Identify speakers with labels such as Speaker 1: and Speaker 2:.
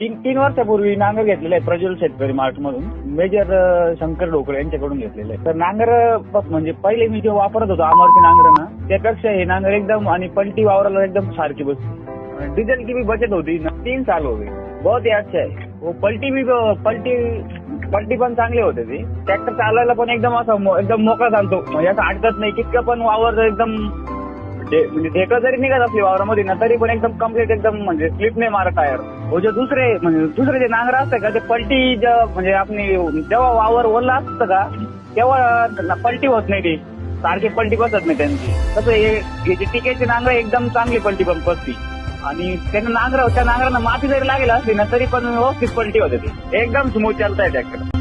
Speaker 1: तीन तीन वर्षापूर्वी नांगर घेतलेले आहे प्रज्वल शेतकरी मार्ट मधून. मेजर शंकर ढोकळे यांच्याकडून घेतलेलं आहे. तर नांगर म्हणजे पहिले मी जे वापरत होतो आमरची नांगर ना त्यापेक्षा हे नांगर एकदम आणि पलटी वावराला एकदम सारखी बस डिझेल की भी बचत होती. ना तीन साल हो गए बहुत ही अच्छा है वो पलटी भी पलटी पलटी पण चांगली होते ती. ट्रॅक्टर चालायला पण एकदम असं एकदम मोकळा चालतो. म्हणजे असं अडकत नाही. कितकं पण वावर एकदम म्हणजे, म्हणजे ढेकं जरी निघत असली वावरामध्ये ना तरी पण एकदम कंप्लीट एकदम म्हणजे स्लिप नाही मारत टायर हो जे दुसरे म्हणजे दुसरे जे नांगर असतं का ते पलटी म्हणजे आपली जेव्हा वावर ओला असतं का तेव्हा पलटी होत नाही ती. सारखी पलटी बसत नाही त्यांची. तसं हे हे जे टिकेचे नांगर एकदम चांगली पलटी पण बसती. आणि त्यांना नांगर त्या नांगरांना माती जरी लागेल असली ना तरी पण व्यवस्थित पलटी होते ती. एकदम स्मूथ चालत आहे ट्रॅक्टर